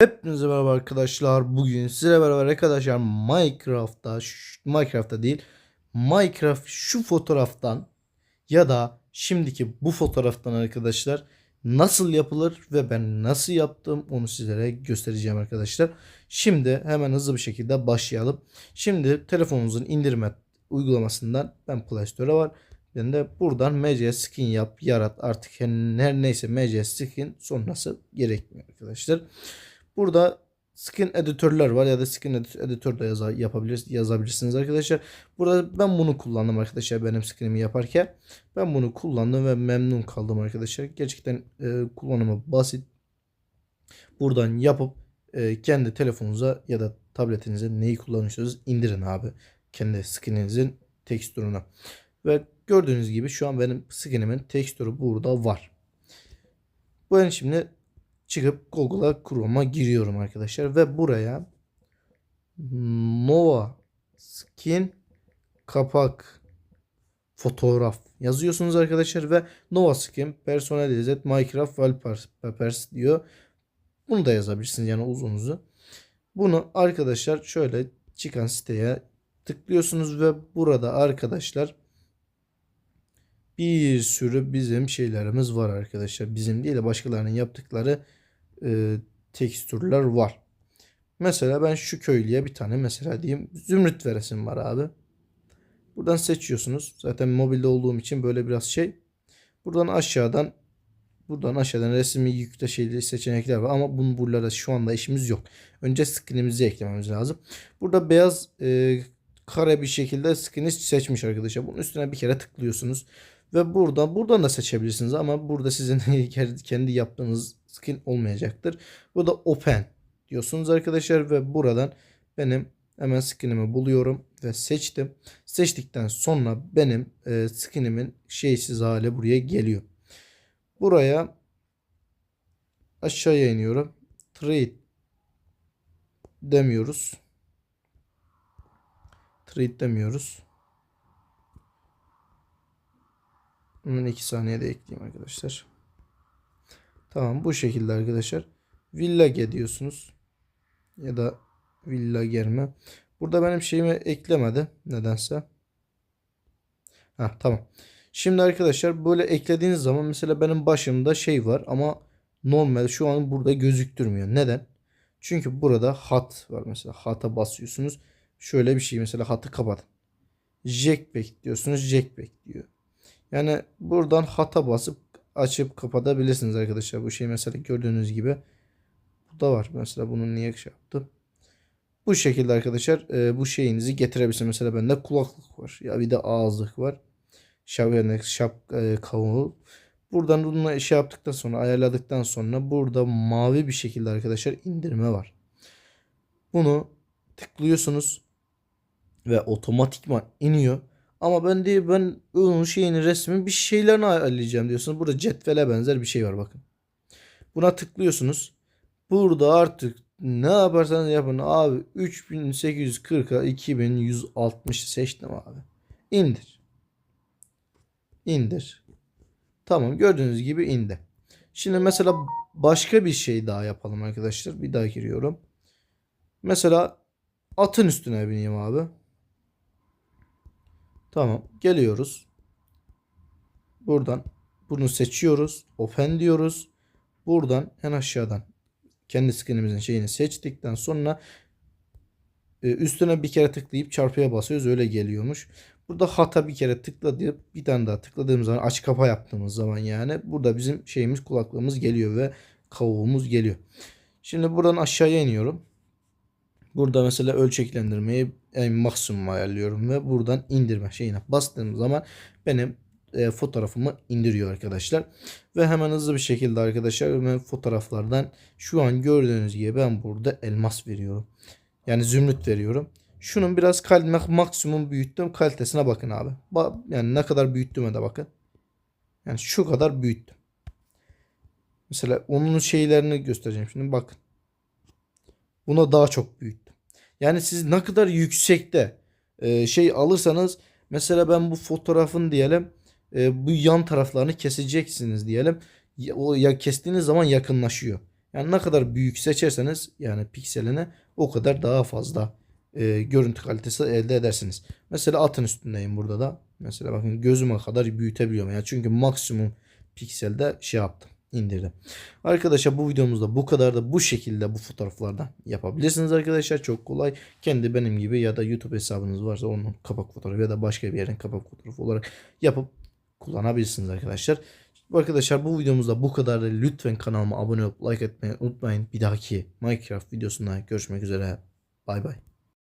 Hepinize merhaba arkadaşlar. Bugün sizlerle beraber arkadaşlar Minecraft'ta, Minecraft'ta değil, Minecraft şu fotoğraftan ya da şimdiki bu fotoğraftan arkadaşlar nasıl yapılır ve ben nasıl yaptım onu sizlere göstereceğim arkadaşlar. Şimdi hemen hızlı bir şekilde başlayalım. Şimdi telefonunuzun indirme uygulamasından ben Play Store'a var. Ben de buradan MC skin yap, yarat artık her neyse MC skin sonrası gerekmiyor arkadaşlar. Burada skin editörler var ya da skin edit- editör de yaza, yapabilir, yazabilirsiniz arkadaşlar. Burada ben bunu kullandım arkadaşlar benim skinimi yaparken. Ben bunu kullandım ve memnun kaldım arkadaşlar. Gerçekten e, kullanımı basit. Buradan yapıp e, kendi telefonunuza ya da tabletinize neyi kullanıyorsanız indirin abi. Kendi skininizin tekstürünü. Ve gördüğünüz gibi şu an benim skinimin tekstürü burada var. Ben şimdi çıkıp Google'a Chrome'a giriyorum arkadaşlar ve buraya Nova Skin kapak fotoğraf yazıyorsunuz arkadaşlar ve Nova Skin Personalized Minecraft Wallpapers diyor. Bunu da yazabilirsiniz yani uzun uzun. Bunu arkadaşlar şöyle çıkan siteye tıklıyorsunuz ve burada arkadaşlar bir sürü bizim şeylerimiz var arkadaşlar. Bizim değil de başkalarının yaptıkları e, tekstürler var. Mesela ben şu köylüye bir tane mesela diyeyim zümrüt veresim var abi. Buradan seçiyorsunuz. Zaten mobilde olduğum için böyle biraz şey. Buradan aşağıdan buradan aşağıdan resmi yükle şeyleri seçenekler var ama bunun buralarda şu anda işimiz yok. Önce skinimizi eklememiz lazım. Burada beyaz e, kare bir şekilde skini seçmiş arkadaşlar. Bunun üstüne bir kere tıklıyorsunuz. Ve buradan buradan da seçebilirsiniz ama burada sizin kendi yaptığınız skin olmayacaktır. Bu da open diyorsunuz arkadaşlar ve buradan benim hemen skinimi buluyorum ve seçtim. Seçtikten sonra benim e, skinimin şeysiz hali buraya geliyor. Buraya aşağıya iniyorum. Trade demiyoruz. Trade demiyoruz. Hemen 2 saniyede ekleyeyim arkadaşlar. Tamam bu şekilde arkadaşlar. Village diyorsunuz. Ya da Village mi? Burada benim şeyimi eklemedi. Nedense. Ha tamam. Şimdi arkadaşlar böyle eklediğiniz zaman mesela benim başımda şey var ama normal şu an burada gözüktürmüyor. Neden? Çünkü burada hat var mesela. Hata basıyorsunuz. Şöyle bir şey mesela hatı kapatın. Jackback diyorsunuz. Jackback diyor. Yani buradan hata basıp açıp kapatabilirsiniz arkadaşlar. Bu şey mesela gördüğünüz gibi bu da var. Mesela bunu niye şey yaptım? Bu şekilde arkadaşlar e, bu şeyinizi getirebilirsiniz. Mesela bende kulaklık var. Ya bir de ağızlık var. Yani şap e, kavuğu. Buradan bunu şey yaptıktan sonra ayarladıktan sonra burada mavi bir şekilde arkadaşlar indirme var. Bunu tıklıyorsunuz ve otomatikman iniyor. Ama ben değil ben onun şeyini resmin bir şeylerini ayarlayacağım diyorsunuz. Burada cetvele benzer bir şey var bakın. Buna tıklıyorsunuz. Burada artık ne yaparsanız yapın abi 3840'a 2160 seçtim abi. İndir. İndir. Tamam gördüğünüz gibi indi. Şimdi mesela başka bir şey daha yapalım arkadaşlar. Bir daha giriyorum. Mesela atın üstüne bineyim abi. Tamam. Geliyoruz. Buradan bunu seçiyoruz. Open diyoruz. Buradan en aşağıdan kendi skinimizin şeyini seçtikten sonra e, üstüne bir kere tıklayıp çarpıya basıyoruz. Öyle geliyormuş. Burada hata bir kere tıkla deyip bir tane daha tıkladığımız zaman aç kapa yaptığımız zaman yani burada bizim şeyimiz kulaklığımız geliyor ve kavuğumuz geliyor. Şimdi buradan aşağıya iniyorum. Burada mesela ölçeklendirmeyi en maksimum ayarlıyorum ve buradan indirme şeyine bastığım zaman benim e, fotoğrafımı indiriyor arkadaşlar. Ve hemen hızlı bir şekilde arkadaşlar hemen fotoğraflardan şu an gördüğünüz gibi ben burada elmas veriyorum. Yani zümrüt veriyorum. Şunun biraz kal maksimum büyüttüm. Kalitesine bakın abi. Ba yani ne kadar büyüttüğüme de bakın. Yani şu kadar büyüttüm. Mesela onun şeylerini göstereceğim şimdi bakın. Buna daha çok büyüttüm. Yani siz ne kadar yüksekte e, şey alırsanız mesela ben bu fotoğrafın diyelim e, bu yan taraflarını keseceksiniz diyelim. O ya kestiğiniz zaman yakınlaşıyor. Yani ne kadar büyük seçerseniz yani pikseline o kadar daha fazla e, görüntü kalitesi elde edersiniz. Mesela atın üstündeyim burada da. Mesela bakın gözüme kadar büyütebiliyorum. Yani çünkü maksimum pikselde şey yaptım indirdim. Arkadaşlar bu videomuzda bu kadar da bu şekilde bu fotoğraflardan yapabilirsiniz arkadaşlar. Çok kolay. Kendi benim gibi ya da YouTube hesabınız varsa onun kapak fotoğrafı ya da başka bir yerin kapak fotoğrafı olarak yapıp kullanabilirsiniz arkadaşlar. Arkadaşlar bu videomuzda bu kadar. Lütfen kanalıma abone olup like etmeyi unutmayın. Bir dahaki Minecraft videosunda görüşmek üzere. Bay bay.